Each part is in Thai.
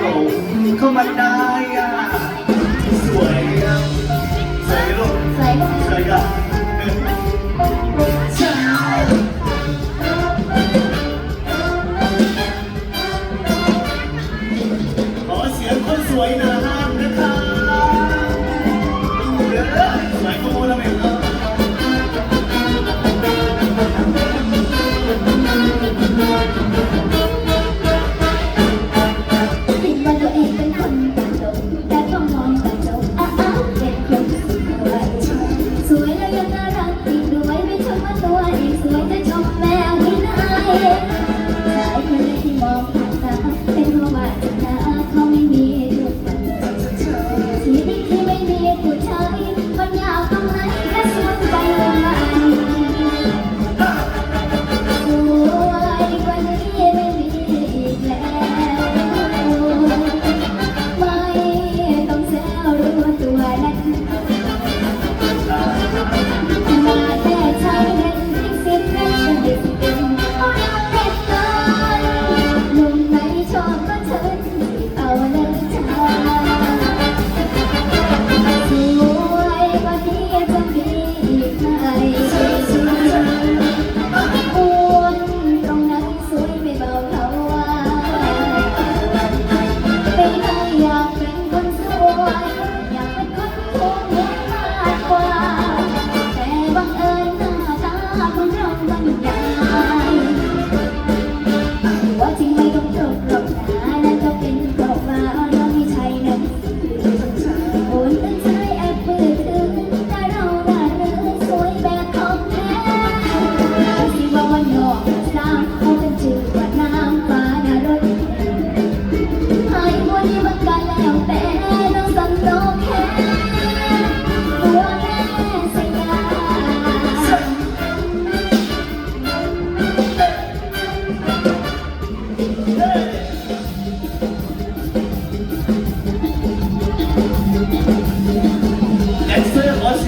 ก็หงเข้ามาได้อะสวยอะส่ยลงสวยลงสวยอะขอเสียงคนสวยหน้าห้างนะคะเด้อสวยกูแล้วไม่เออ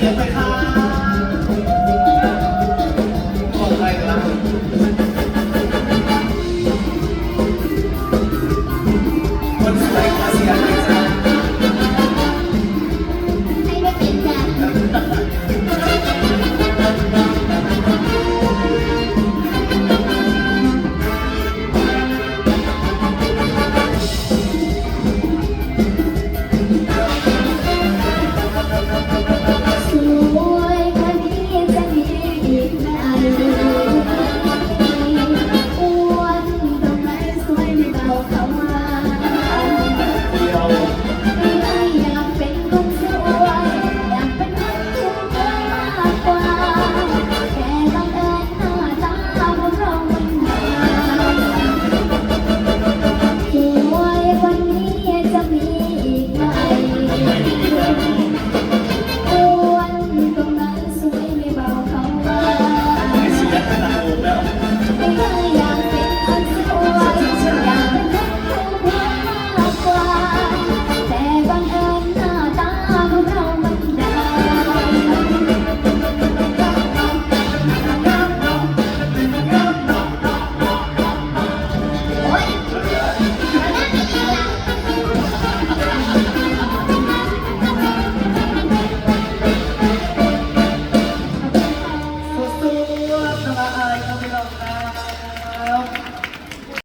เสียงไปครับ